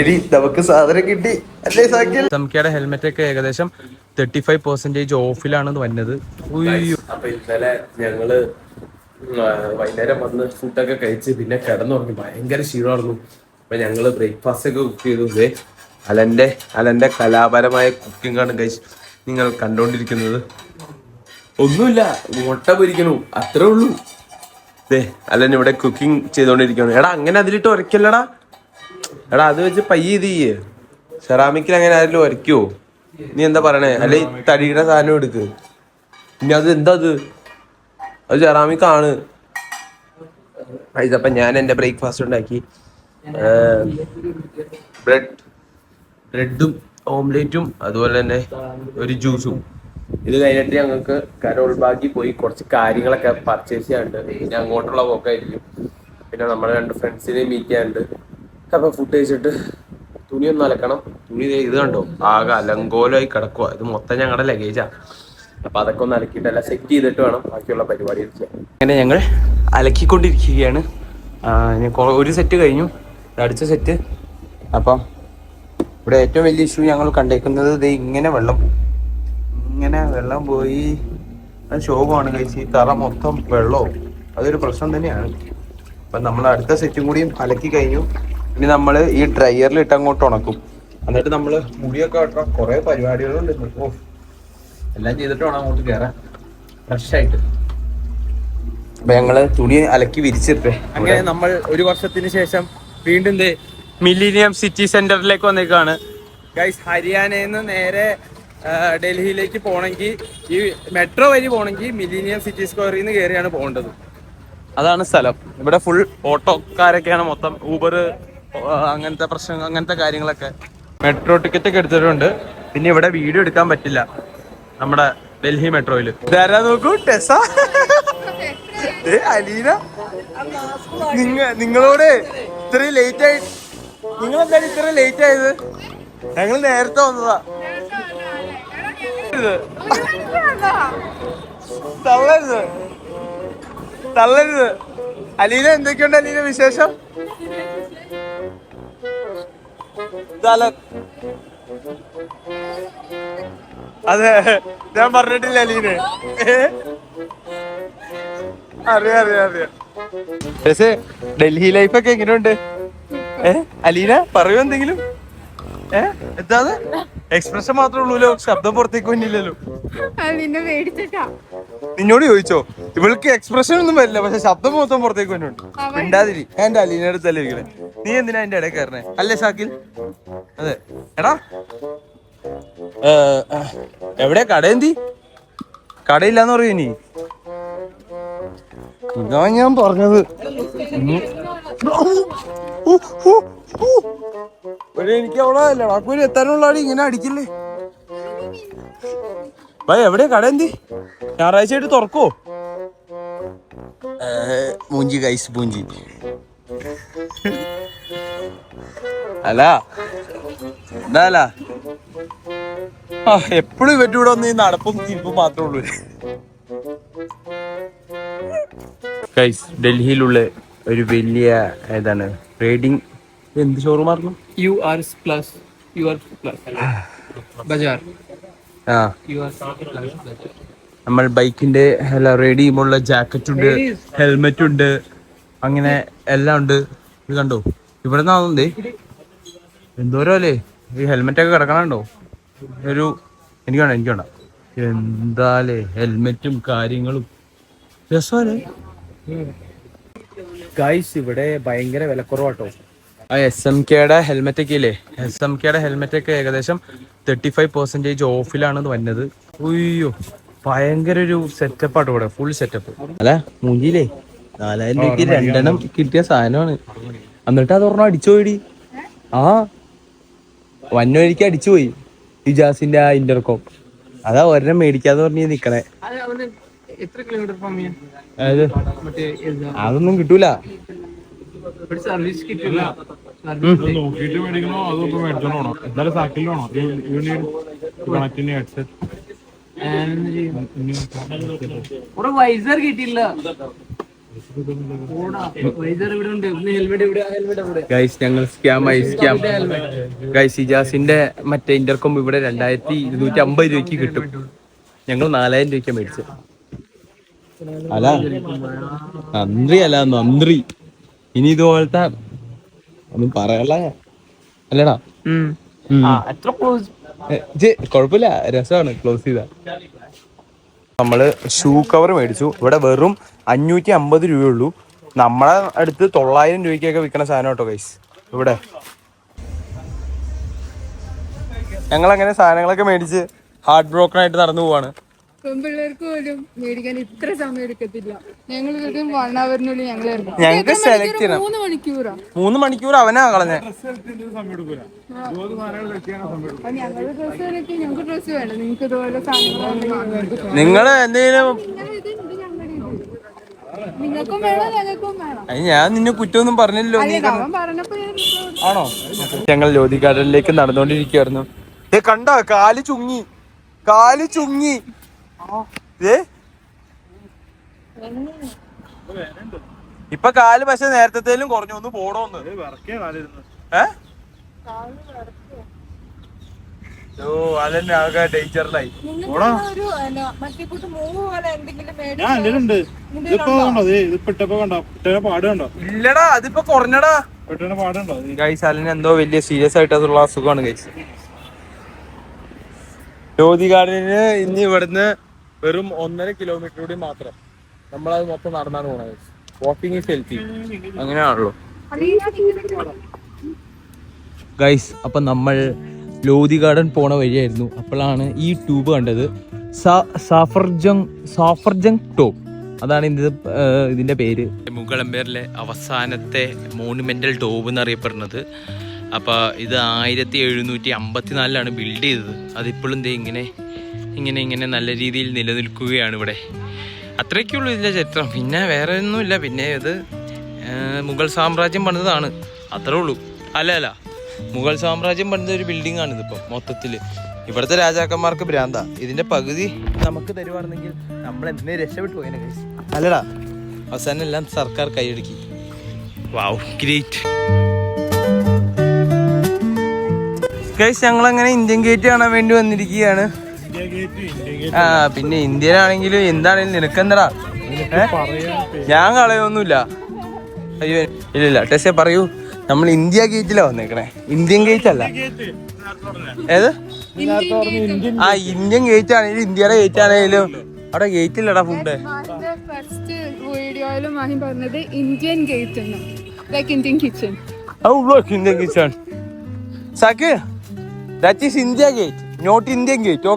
ഇനി നമുക്ക് സാധനം കിട്ടി. അല്ലേ സാക്കിൽ? സംഖ്യയുടെ ഹെൽമെറ്റ് ഒക്കെ ഏകദേശം തേർട്ടി ഫൈവ് പെർസെന്റേജ് ഓഫിലാണ് വന്നത്. അപ്പൊ ഇന്നലെ ഞങ്ങൾ വൈകുന്നേരം വന്ന് ഫുഡൊക്കെ കഴിച്ച് പിന്നെ കിടന്നുറങ്ങി. ഭയങ്കര ക്ഷീണമായിരുന്നു. അപ്പൊ ഞങ്ങൾ ബ്രേക്ക്ഫാസ്റ്റ് ഒക്കെ കുക്ക് ചെയ്തു. അലന്റെ അലന്റെ കലാപരമായ കുക്കിംഗ് ആണ് കഴിച്ച് നിങ്ങൾ കണ്ടോണ്ടിരിക്കുന്നത്. ഒന്നുമില്ല മുട്ട പൊരിക്കണു. അത്രേ ഉള്ളൂ. അലൻ ഇവിടെ കുക്കിംഗ് ചെയ്തോണ്ടിരിക്കണു എടാ അങ്ങനെ അതിലിട്ട് ഉരക്കല്ലടാ എടാ അത് വെച്ച് പയ്യ ചെയ്യേ. സെറാമിക്കിൽ അങ്ങനെ ആരെങ്കിലും വരയ്ക്കുവോ നീ എന്താ പറയണേ? അല്ലെ തടിയുടെ സാധനം എടുക്ക്. ഇനി അത് എന്താ അത് അത് സെറാമിക് ആണ്. അപ്പൊ ഞാൻ എന്റെ ബ്രേക്ക്ഫാസ്റ്റ് ഉണ്ടാക്കി. ബ്രെഡ് ബ്രെഡും ഓംലേറ്റും അതുപോലെ തന്നെ ഒരു ജ്യൂസും. ഇത് കഴിഞ്ഞിട്ട് ഞങ്ങൾക്ക് കരോൾ ബാഗി പോയി കുറച്ച് കാര്യങ്ങളൊക്കെ പർച്ചേസ് ചെയ്യാനുണ്ട്. പിന്നെ അങ്ങോട്ടുള്ള പോക്കായിരിക്കും. പിന്നെ നമ്മുടെ രണ്ട് ഫ്രണ്ട്സിനെ മീറ്റ് ചെയ്യാനുണ്ട്. അപ്പൊ ഫുഡ് കഴിച്ചിട്ട് തുണി ഒന്ന് അലക്കണം. തുണി ഇത് കണ്ടോ? ആകെ അലങ്കോലമായി കിടക്കുക ഇത് മൊത്തം ഞങ്ങളുടെ ലഗേജാ അപ്പൊ അതൊക്കെ ഒന്ന് അലക്കിയിട്ട് എല്ലാം സെറ്റ് ചെയ്തിട്ട് വേണം ബാക്കിയുള്ള പരിപാടി അങ്ങനെ ഞങ്ങൾ അലക്കിക്കൊണ്ടിരിക്കുകയാണ്. ഒരു സെറ്റ് കഴിഞ്ഞു. അടുത്ത സെറ്റ് അപ്പം ഇവിടെ ഏറ്റവും വലിയ ഇഷ്യൂ ഞങ്ങൾ കണ്ടേക്കുന്നത് ഇത് ഇങ്ങനെ വെള്ളം. ഇങ്ങനെ വെള്ളം പോയി. അത് ശോഭമാണ് കഴിച്ച് ഈ തറ മൊത്തം വെള്ളവും. അതൊരു പ്രശ്നം തന്നെയാണ്. അപ്പം നമ്മൾ അടുത്ത സെറ്റും കൂടിയും അലക്കി കഴിഞ്ഞു. ഇനി നമ്മൾ ഈ ഡ്രയറിൽ ഇട്ട് അങ്ങോട്ട് ഉണക്കും. എന്നിട്ട് നമ്മൾ മുടിയൊക്കെ വെട്ടണം. കുറെ പരിപാടികളുണ്ട് ഓ എല്ലാം ചെയ്തിട്ട് വേണം അങ്ങോട്ട് കയറാൻ ഫ്രഷ് ആയിട്ട്. അപ്പൊ ഞങ്ങൾ തുണി അലക്കി വിരിച്ചിട്ടേ. അങ്ങനെ നമ്മൾ ഒരു വർഷത്തിന് ശേഷം വീണ്ടും മില്ലീനിയം സിറ്റി സെന്ററിലേക്ക് വന്നേക്കാണ്. ഗൈസ് ഹരിയാനയിൽ നിന്ന് നേരെ ഡൽഹിയിലേക്ക് പോകണമെങ്കിൽ ഈ മെട്രോ വഴി പോകണമെങ്കിൽ മില്ലീനിയം സിറ്റി സ്ക്വയറിൽ നിന്ന് കയറിയാണ് പോകേണ്ടത്. അതാണ് സ്ഥലം. ഇവിടെ ഫുൾ ഓട്ടോക്കാരൊക്കെയാണ് മൊത്തം. ഊബർ അങ്ങനത്തെ പ്രശ്നം അങ്ങനത്തെ കാര്യങ്ങളൊക്കെ. മെട്രോ ടിക്കറ്റ് ഒക്കെ എടുത്തിട്ടുണ്ട്. പിന്നെ ഇവിടെ വീഡിയോ എടുക്കാൻ പറ്റില്ല. നമ്മുടെ ഡൽഹി മെട്രോയിൽ. ഇതാരാ നോക്കൂ? ടെസ. അലീന. നിങ്ങ നിങ്ങളോട് ഇത്രയും ലേറ്റ് ആയി നിങ്ങൾ എന്തായാലും ഇത്ര ലേറ്റ് ആയത്? ഞങ്ങൾ നേരത്തെ വന്നതാ. തള്ളരുത്. തള്ളരുത്. അലീന എന്തൊക്കെയുണ്ട് അലീന വിശേഷം? ഇതലൻ. അതെ ഞാൻ പറഞ്ഞിട്ടില്ല അലീനെ? അറിയാം അറിയാം അറിയാം. പക്ഷേ ഡൽഹി ലൈഫ് ഒക്കെ എങ്ങനെയുണ്ട്? ഏ അലീന പറയൂ എന്തെങ്കിലും. ഏ എന്താ എക്സ്പ്രഷൻ മാത്രമേ ഉള്ളൂല്ലോ ശബ്ദം പുറത്തേക്ക് വന്നില്ലല്ലോ. നിന്നോട് ചോദിച്ചോ ഇവൾക്ക് എക്സ്പ്രഷൻ ഒന്നും വരില്ല പക്ഷെ ശബ്ദം മൊത്തം പുറത്തേക്ക് വന്നിട്ടുണ്ട്. മിണ്ടാതിരി. ഞാൻ എന്റെ അലീനയുടെ അടുത്തല്ലേ ഇരിക്കണേ. നീ എന്തിനാ എന്റെ ഇടയിൽ കയറണേ അല്ലേ ഷാക്കിൽ? അതെ. എടാ. എവിടെ എവിടെയാ കട എന്തി കടയില്ലാന്ന് പറയൂ നീ ഇതാ ഞാൻ പറഞ്ഞത്. എനിക്ക് അവളെ ലഡാക്കൂര് എത്താനുള്ള ആടി ഇങ്ങനെ അടിക്കില്ലേ? ഭയ എവിടെ കട എന്തി ഞായറാഴ്ച ആയിട്ട് തുറക്കോ മൂഞ്ചി കൈസ് മൂഞ്ചി. അല്ല എന്താ അല്ല. ആ എപ്പോഴും ഇവറ്റ് ഇവിടെ ഒന്ന് ഈ നടപ്പും തിരിപ്പും മാത്രമേ ഉള്ളൂ. ഗൈസ് ഡൽഹിയിലുള്ള ഒരു വലിയ ഏതാണ് ട്രേഡിംഗ് എന്ത് showroom U R plus U R plus bazaar ആ. U R plus. നമ്മൾ ബൈക്കിന്റെ അല്ല റെഡി ചെയ്യുമ്പോഴുള്ള ജാക്കറ്റ് ഉണ്ട് ഹെൽമെറ്റ് ഉണ്ട് അങ്ങനെ എല്ലാം ഉണ്ട്. ഇത് കണ്ടോ? ഇവിടെ നിന്നാവുന്നേ എന്തോരോ അല്ലേ ഈ ഹെൽമെറ്റ് ഒക്കെ കിടക്കണുണ്ടോ? ഒരു എനിക്ക് വേണ്ട എനിക്ക് വേണ്ട. എന്താലേ ഹെൽമെറ്റും കാര്യങ്ങളും. രസമല്ലേ? ഗൈസ് ഇവിടെ ഭയങ്കര വിലക്കുറവാട്ടോ. ആ എസ് എം കെയുടെ ഹെൽമെറ്റ് ഒക്കെ ഇല്ലേ? എസ് എം കെയുടെ ഹെൽമെറ്റ് ഒക്കെ ഏകദേശം തേർട്ടി ഫൈവ് പെർസെന്റേജ് ഓഫിലാണ് വന്നത്. ഉയ്യോ ഭയങ്കര ഒരു സെറ്റപ്പ് ആട്ടോ ഇവിടെ ഫുൾ സെറ്റപ്പ് അല്ല മൂഞ്ചിയില്ലേ? നാലായിരം രൂപയ്ക്ക് രണ്ടെണ്ണം കിട്ടിയ സാധനമാണ്. എന്നിട്ട് അത് ഒരെണ്ണം അടിച്ചോടി ആ വന്നൊരിക്കൽ അടിച്ചുപോയി. ഇജാസിന്റെ ആ ഇന്റർകോം അതാ ഒരെണ്ണം മേടിക്കാന്ന് പറഞ്ഞ് നിക്കണേ. അതൊന്നും കിട്ടൂല. കിട്ടില്ല വൈസർ കിട്ടിയില്ല. ഗൈസ് ഞങ്ങൾ സ്കാം ആയി സ്കാം ഗൈസ് ഇജാസിന്റെ മറ്റേ ഇന്റർകോം ഇവിടെ രണ്ടായിരത്തി ഇരുന്നൂറ്റി അമ്പത് രൂപയ്ക്ക് കിട്ടും. ഞങ്ങൾ നാലായിരം രൂപയ്ക്ക് മേടിച്ചത്. അല്ല. നന്ദി അല്ല നന്ദി. ഇനി ഇതുപോലത്തെ ഒന്നും പറയല അല്ലടാ. കൊഴപ്പില്ല രസമാണ് ക്ലോസ് ചെയ്ത. നമ്മൾ ഷൂ കവർ മേടിച്ചു. ഇവിടെ വെറും അഞ്ഞൂറ്റി അമ്പത് രൂപയുള്ളൂ. നമ്മളെ അടുത്ത് തൊള്ളായിരം രൂപയ്ക്കൊക്കെ വിൽക്കുന്ന സാധനം കേട്ടോ ഗൈസ് ഇവിടെ. ഞങ്ങൾ അങ്ങനെ സാധനങ്ങളൊക്കെ മേടിച്ച് ഹാർട്ട് ബ്രോക്കൺ ആയിട്ട് നടന്നു പോവാണ്. പെൺപിള്ളേർക്ക് പോലും മേടിക്കാൻ ഇത്ര സമയം എടുക്കത്തില്ല. ഞങ്ങൾ വെറും വൺ അവറിനുള്ളിൽ ഞങ്ങൾ ഇറങ്ങും. ഞങ്ങൾക്ക് സെലക്ട്? ചെയ്യണം. മൂന്ന് മണിക്കൂറാ? മൂന്ന് മണിക്കൂർ അവനാ കളഞ്ഞ. നിങ്ങൾ നിങ്ങൾ എന്തെങ്കിലും നിങ്ങൾക്കും വേണം ഞങ്ങൾക്കും വേണം അത് ഞാൻ നിന്നെ കുറ്റമൊന്നും ഇപ്പൊ ആണോ? ഞങ്ങൾ ലോധി ഗാർഡനിലേക്ക് നടന്നുകൊണ്ടിരിക്കുകയായിരുന്നു. ഏ കണ്ട? കാൽ ചുങ്ങി. കാൽ ചുങ്ങി. ഏ ഇപ്പൊ കാൽ പക്ഷെ നേരത്തേലും കുറഞ്ഞു ഒന്ന് പോടോന്ന് ഏ? ഓ അതന്നെ ആകെ ഡേഞ്ചറിലായി. ഞാൻ എന്റെ ഉണ്ട് ഇതിപ്പോ കണ്ടോ? ദേ, ഇതിപ്പോ ഇട്ടപ്പോ കണ്ടോ? ഇട്ടേ പാട് കണ്ടോ? ഇല്ലടാ അതിപ്പോ കുറഞ്ഞടാ. ഗൈസ് എന്തോ വലിയ സീരിയസ് ആയിട്ടുള്ള അസുഖമാണ് ഗൈസ് ജ്യോതി ഗാർഡനിന് ഇനി ഇവിടുന്ന് വെറും ഒന്നര കിലോമീറ്റർ കൂടി മാത്രം. നമ്മളത് മൊത്തം നടന്നാണ് പോണത് വാക്കിംഗ് ഈസ് ഹെൽത്തി അങ്ങനെയാണല്ലോ. ഗൈസ് അപ്പൊ നമ്മൾ ലോധി ഗാർഡൻ പോണ വഴിയായിരുന്നു. അപ്പോഴാണ് ഈ ട്യൂബ് കണ്ടത്. സാഫർജങ് സാഫർജങ് ടോപ്പ്. അതാണ് ഇത് ഇതിന്റെ പേര്. മുഗളമ്പേറിലെ അവസാനത്തെ മോണുമെന്റൽ ടോബ് എന്നറിയപ്പെടുന്നത്. അപ്പോൾ ഇത് ആയിരത്തി എഴുന്നൂറ്റി അമ്പത്തിനാലിലാണ് ബിൽഡ് ചെയ്തത്. അതിപ്പോഴും ദേ ഇങ്ങനെ ഇങ്ങനെ ഇങ്ങനെ നല്ല രീതിയിൽ നിലനിൽക്കുകയാണ് ഇവിടെ. അത്രയ്ക്കുള്ളൂ ഇതിന്റെ ചരിത്രം. പിന്നെ വേറെ ഒന്നുമില്ല. പിന്നെ ഇത് മുഗൾ സാമ്രാജ്യം പണിതാണ് അത്രേ ഉള്ളൂ. അല്ല അല്ല. മുഗൾ സാമ്രാജ്യം പണിത ഒരു ബിൽഡിംഗ് ആണ് ഇതിപ്പം മൊത്തത്തിൽ ഇവിടുത്തെ രാജാക്കന്മാർക്ക് ഭ്രാന്ത. ഇതിന്റെ പകുതി നമുക്ക് തരുവാണെങ്കിൽ നമ്മൾ എന്തിനെ രക്ഷപ്പെട്ടു പോയനെ. അല്ലടാ. അവസാനം എല്ലാം സർക്കാർ കൈയടുക്കി. വാവ് ഗ്രേറ്റ് ഗൈസ് ഞങ്ങൾ അങ്ങനെ ഇന്ത്യൻ ഗേറ്റ് കാണാൻ വേണ്ടി വന്നിരിക്കുകയാണ്. ആ പിന്നെ ഇന്ത്യയിലാണെങ്കിലും ആണെങ്കിലും എന്താണെങ്കിലും നിനക്കെന്തടാ? ഞാൻ കളയൊന്നുമില്ല. അയ്യോ ഇല്ല ഇല്ല ടെസ്സെ പറയൂ. നമ്മൾ ഇന്ത്യ ഗേറ്റിലാ വന്നേക്കണേ. ഇന്ത്യൻ ഗേറ്റ് അല്ല. ഏത്? ആ ഇന്ത്യൻ ഗേറ്റ് ആണെങ്കിലും ഇന്ത്യയുടെ ഗേറ്റ് ആണെങ്കിലും അവിടെ ഗേറ്റ് ഇല്ലടാ ഫുഡ് ഫസ്റ്റ് വീഡിയോയിലും മാഹി പറഞ്ഞത് Indian gate like Indian kitchen Indian that is India gate not Indian gate.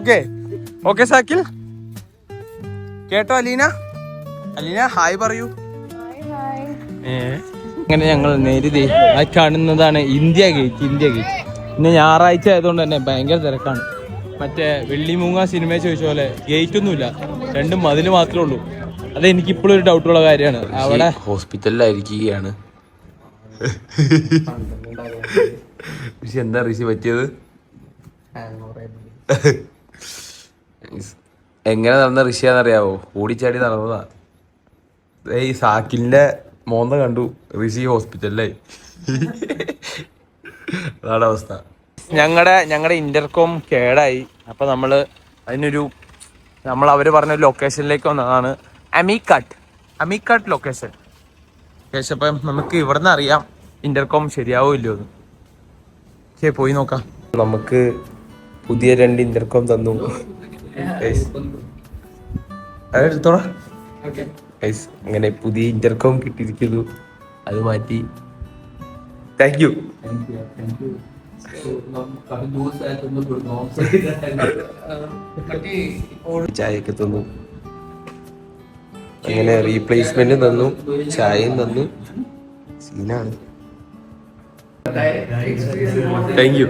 കേട്ടോ അലീന? അലീന ഹായ് പറയൂ. അങ്ങനെ ഞങ്ങൾ നേരിതേ ആ കാണുന്നതാണ് ഇന്ത്യ ഗേറ്റ് ഇന്ത്യ ഗേറ്റ്. പിന്നെ ഞായറാഴ്ച ആയതുകൊണ്ട് തന്നെ ഭയങ്കര തിരക്കാണ്. മറ്റേ വെള്ളിമൂങ്ങ സിനിമ ചോദിച്ച പോലെ ഗേറ്റ് ഒന്നുമില്ല രണ്ടും മതിൽ മാത്രമേ ഉള്ളൂ. അത് എനിക്ക് ഇപ്പോഴും ഒരു ഡൗട്ടുള്ള കാര്യമാണ്. അവിടെ ഹോസ്പിറ്റലിലായിരിക്കുകയാണ്. ഋഷി എന്താ ഋഷി പറ്റിയത്? എങ്ങനെ നടന്ന ഋഷിയാന്നറിയാവോ ഓടിച്ചാടി നടന്നതാ. ഈ സാക്കിലിന്റെ മോന്ത കണ്ടു. ഋഷി ഹോസ്പിറ്റലിലായി. അതാണ് അവസ്ഥ. ഞങ്ങളുടെ ഞങ്ങളുടെ ഇന്റർകോം കേടായി. അപ്പൊ നമ്മൾ അതിനൊരു നമ്മൾ അവർ പറഞ്ഞ ലൊക്കേഷനിലേക്ക് വന്നതാണ്. അമീക്കാട്ട്. അമീക്കാട്ട് ലൊക്കേഷൻ. ലൊക്കേഷൻ അപ്പം നമുക്ക് ഇവിടുന്ന് അറിയാം ഇന്റർകോം ശരിയാവോ ഇല്ലയോ എന്ന്. ശരി പോയി നോക്കാം. നമുക്ക് പുതിയ രണ്ട് ഇന്റർകോം തന്നു. Guys. Guys, അങ്ങനെ പുതിയ ഇന്റർകോം കിട്ടിയിരിക്കുന്നു. അത് മാറ്റി. താങ്ക് യു ചായയൊക്കെ തന്നു. അങ്ങനെ റീപ്ലേസ്മെന്റ് തന്നു. ചായയും തന്നു. സീനാണ്. താങ്ക് യു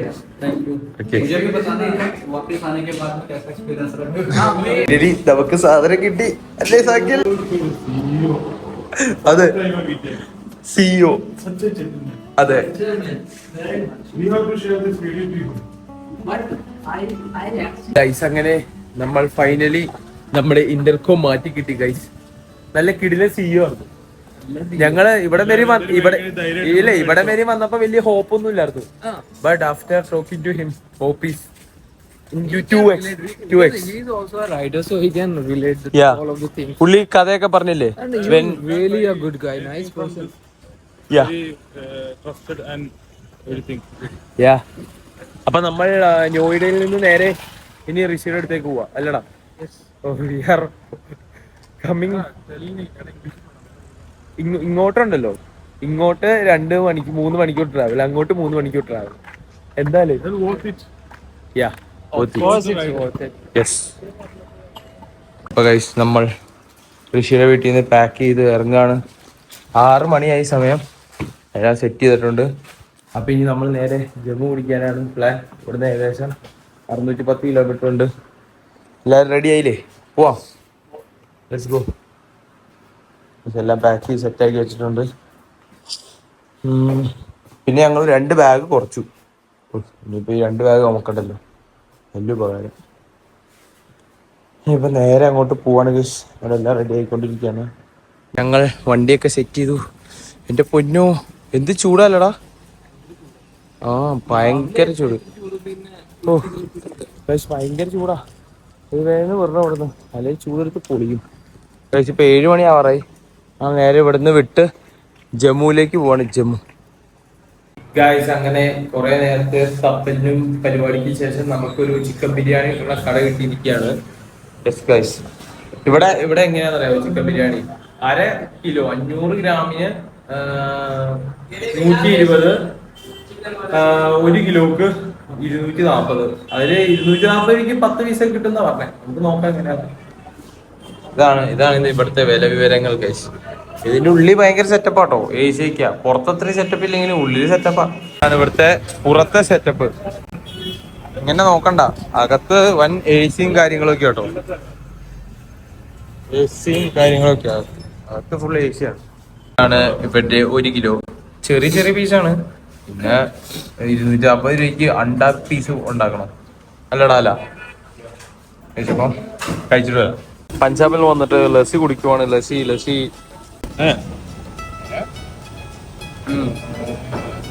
ശരി നമുക്ക് സാധനം കിട്ടി. അല്ലേ സാക്കിൽ? അതെ. സിഇഒ അതെ. ഗൈസ് അങ്ങനെ നമ്മൾ ഫൈനലി നമ്മുടെ ഇന്റർകോം മാറ്റി കിട്ടി ഗൈസ് നല്ല കിടിലെ സിഇഒ ആണ് ഞങ്ങൾ ഇവിടെ വരെ ഇവിടെ ഇല്ല ഇവിടെ വരെ വന്നപ്പോ വലിയ ഹോപ്പ് ഒന്നും ഇല്ലായിരുന്നു. But after talking to him hope is to ex to also a writer, so he can relate all of the things. പുള്ളി കഥയൊക്കെ പറഞ്ഞില്ലേ? Yeah. അപ്പൊ നമ്മൾ നോയിഡയിൽ നിന്ന് നേരെ ഇനി ഋഷിയുടെ അടുത്തേക്ക് പോവാ. അല്ലടാ. കമ്മിങ് ഇങ്ങോട്ടുണ്ടല്ലോ. ഇങ്ങോട്ട് രണ്ട് മണിക്ക് മൂന്ന് മണിക്കൂർ ട്രാവൽ അങ്ങോട്ട് മൂന്ന് മണിക്കൂർ ട്രാവൽ എന്തായാലും? യാ ഗൈസ് നമ്മൾ ഋഷിയുടെ വീട്ടിൽ നിന്ന് പാക്ക് ചെയ്ത് ഇറങ്ങാണ്. ആറ് മണിയായി സമയം. എല്ലാം സെറ്റ് ചെയ്തിട്ടുണ്ട്. അപ്പൊ ഇനി നമ്മൾ നേരെ ജമ്മു പിടിക്കാനാണ് പ്ലാൻ ഇവിടുന്ന് ഏകദേശം അറുന്നൂറ്റി പത്ത് കിലോമീറ്റർ ഉണ്ട്. എല്ലാവരും റെഡി ആയില്ലേ? പോവാം. ലെറ്റ്സ് ഗോ എല്ലാം പാക്ക് ചെയ്ത് സെറ്റാക്കി വെച്ചിട്ടുണ്ട്. പിന്നെ ഞങ്ങൾ രണ്ട് ബാഗ് കുറച്ചു. ഇനിയിപ്പോൾ ഇനിയിപ്പോ ഈ രണ്ട് ബാഗ് നമുക്കുണ്ടല്ലോ. വലിയ ഉപകാരം. ഇപ്പൊ നേരെ അങ്ങോട്ട് പോവാണ് ഗൈസ് അവിടെ എല്ലാം റെഡി ആയിക്കൊണ്ടിരിക്കുകയാണ്. ഞങ്ങൾ വണ്ടിയൊക്കെ സെറ്റ് ചെയ്തു. എന്റെ പൊന്നോ എന്ത് ചൂടല്ലടാ? ആ ഭയങ്കര ചൂട്. ഓ ഭയങ്കര ചൂടാ. ഇത് വേഗം വെറുതെ ഇവിടുന്ന് അല്ലെങ്കിൽ ചൂടെടുത്ത് പൊളിയും. ഗൈസ് ഇപ്പൊ ഏഴ് മണി ആവാറായി ആ നേരെ ഇവിടുന്ന് വിട്ട് ജമ്മുവിലേക്ക് പോവാണ് ജമ്മു. ഗായ്സ് അങ്ങനെ കുറെ നേരത്തെ തപ്പലിനും പരിപാടിക്ക് ശേഷം നമുക്കൊരു ചിക്കൻ ബിരിയാണി ഉള്ള കട കിട്ടിയിരിക്കുകയാണ്. യെസ് ഗായ്സ് ഇവിടെ ഇവിടെ എങ്ങനെയാണെന്ന് അറിയാമോ ചിക്കൻ ബിരിയാണി? അര കിലോ അഞ്ഞൂറ് ഗ്രാമിന് നൂറ്റി ഇരുപത് ഒരു കിലോക്ക് ഇരുന്നൂറ്റി നാൽപ്പത് അതിൽ ഇരുന്നൂറ്റി നാൽപ്പത് എനിക്ക് പത്ത് പീസൊക്കെ കിട്ടുന്ന പറഞ്ഞേ. നമുക്ക് നോക്കാം എങ്ങനെയാണ് ഇതാണ് ഇതാണ് ഇത് ഇവിടുത്തെ വില വിവരങ്ങൾ കേസ് ഇതിന്റെ ഉള്ളിൽ ഭയങ്കര സെറ്റപ്പ് ആട്ടോ എ സിക്ക പുറത്തത്ര സെറ്റപ്പ് ഇല്ലെങ്കിലും ഉള്ളിൽ സെറ്റപ്പാണ് ഇവിടുത്തെ പുറത്തെ സെറ്റപ്പ് ഇങ്ങനെ നോക്കണ്ട. അകത്ത് വൻ എ സിയും കാര്യങ്ങളൊക്കെ ആട്ടോ. എ സിയും കാര്യങ്ങളൊക്കെ അകത്ത് ഫുൾ എ സി ആണ്. ആണ് ഇവരുടെ ഒരു കിലോ ചെറിയ ചെറിയ പീസാണ് പിന്നെ ഇരുന്നൂറ്റി അമ്പത് രൂപയ്ക്ക് അണ്ട പീസ് ഉണ്ടാക്കണം. അല്ലടാ അല്ല. കഴിച്ചപ്പം കഴിച്ചിട്ട് വരാം. പഞ്ചാബിൽ വന്നിട്ട് ലസ്സി കുടിക്കുവാണ്. ലസ്സി ലസ്സി.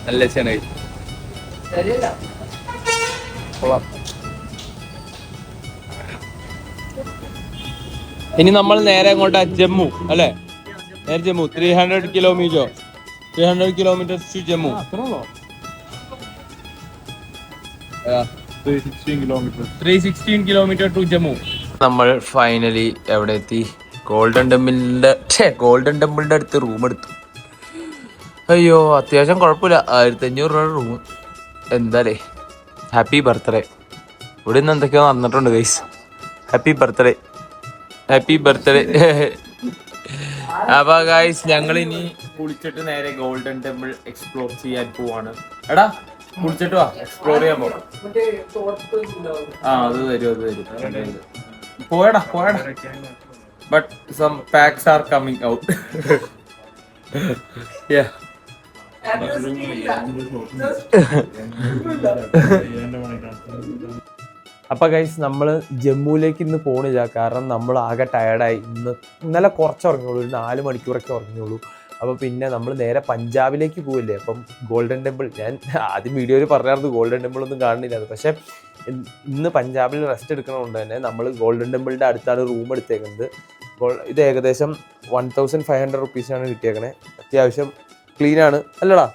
നല്ല ലസ്സിയാണ്. ഇനി നമ്മൾ നേരെ അങ്ങോട്ട് ജമ്മു അല്ലേ? നേരെ Jammu. Three hundred kilometer three hundred kilometer to Jammu. Sixteen kilometer three sixteen kilometer to Jammu. നമ്മൾ ഫൈനലി എവിടെ എത്തി? ഗോൾഡൻ ടെമ്പിളിന്റെ ഛേ ഗോൾഡൻ ടെമ്പിളിന്റെ അടുത്ത് റൂം എടുത്തു. അയ്യോ അത്യാവശ്യം കുഴപ്പമില്ല. ആയിരത്തി അഞ്ഞൂറ് രൂപ റൂം എന്താലേ? ഹാപ്പി ബർത്ത്ഡേ ഇവിടെ നിന്ന് എന്തൊക്കെയോ നടന്നിട്ടുണ്ട് guys happy birthday happy birthday അപ്പൊ ഗൈസ് ഞങ്ങൾ ഇനി കുളിച്ചിട്ട് നേരെ ഗോൾഡൻ ടെമ്പിൾ എക്സ്പ്ലോർ ചെയ്യാൻ പോവാണ്. എടാ കുളിച്ചിട്ട് വാ. എക്സ്പ്ലോർ ചെയ്യാൻ പോവാം. ആ അത് തരും അത് തരും പോയടാ പോയടാ. But some packs are coming out അപ്പൊ ഗൈസ് നമ്മൾ ജമ്മുവിലേക്ക് ഇന്ന് പോണില്ല. കാരണം നമ്മൾ ആകെ ടയർഡായി ഇന്ന് ഇന്നലെ കുറച്ച് ഉറങ്ങിയുള്ളൂ. ഒരു നാല് മണിക്കൂറൊക്കെ ഉറങ്ങിയുള്ളൂ. അപ്പോൾ പിന്നെ നമ്മൾ നേരെ പഞ്ചാബിലേക്ക് പോവില്ലേ? അപ്പം ഗോൾഡൻ ടെമ്പിൾ ഞാൻ ആദ്യം വീഡിയോയിൽ പറഞ്ഞായിരുന്നു ഗോൾഡൻ ടെമ്പിൾ ഒന്നും കാണുന്നില്ല പക്ഷെ ഇന്ന് പഞ്ചാബിൽ റെസ്റ്റ് എടുക്കണതുകൊണ്ട് തന്നെ നമ്മൾ ഗോൾഡൻ ടെമ്പിളിന്റെ അടുത്താണ് റൂം എടുത്തേക്കുന്നത്. ഇത് ഏകദേശം വൺ തൗസൻഡ് ഫൈവ് ഹൺഡ്രഡ് റുപ്പീസാണ് കിട്ടിയേക്കണേ. അത്യാവശ്യം ക്ലീനാണ് അല്ലടാ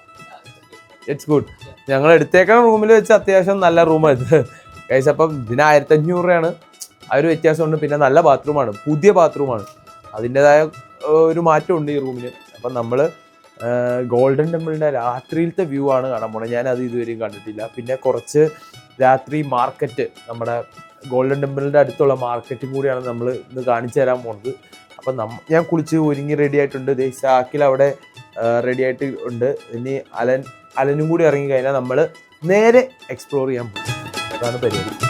ഇറ്റ്സ് ഗുഡ് ഞങ്ങൾ എടുത്തേക്കണ റൂമിൽ വെച്ച് അത്യാവശ്യം നല്ല റൂമാണ് കൈസ് അപ്പം ഇതിന് ആയിരത്തി അഞ്ഞൂറ് രൂപയാണ്. ആ ഒരു വ്യത്യാസമുണ്ട്. പിന്നെ നല്ല ബാത്റൂമാണ് പുതിയ ബാത്റൂമാണ് അതിന്റെതായ ഒരു മാറ്റമുണ്ട് ഈ റൂമിന് അപ്പം നമ്മൾ ഗോൾഡൻ ടെമ്പിളിന്റെ രാത്രിയിലത്തെ വ്യൂ ആണ് കാണാൻ പോണത് ഞാനത് ഇതുവരെയും കണ്ടിട്ടില്ല. പിന്നെ കുറച്ച് രാത്രി മാർക്കറ്റ് നമ്മുടെ ഗോൾഡൻ ടെമ്പിളിന്റെ അടുത്തുള്ള മാർക്കറ്റ് കൂടിയാണ് നമ്മൾ ഇന്ന് കാണിച്ചു തരാൻ പോകുന്നത് അപ്പം നമ്മ ഞാൻ കുളിച്ച് ഒരുങ്ങി റെഡി ആയിട്ടുണ്ട്. ദേ സാക്കിൽ അവിടെ റെഡി ആയിട്ട് ഉണ്ട്. ഇനി അലൻ അലനും കൂടി ഇറങ്ങി കഴിഞ്ഞാൽ നമ്മൾ നേരെ എക്സ്പ്ലോർ ചെയ്യാൻ പോകും. അതാണ് പരിപാടി.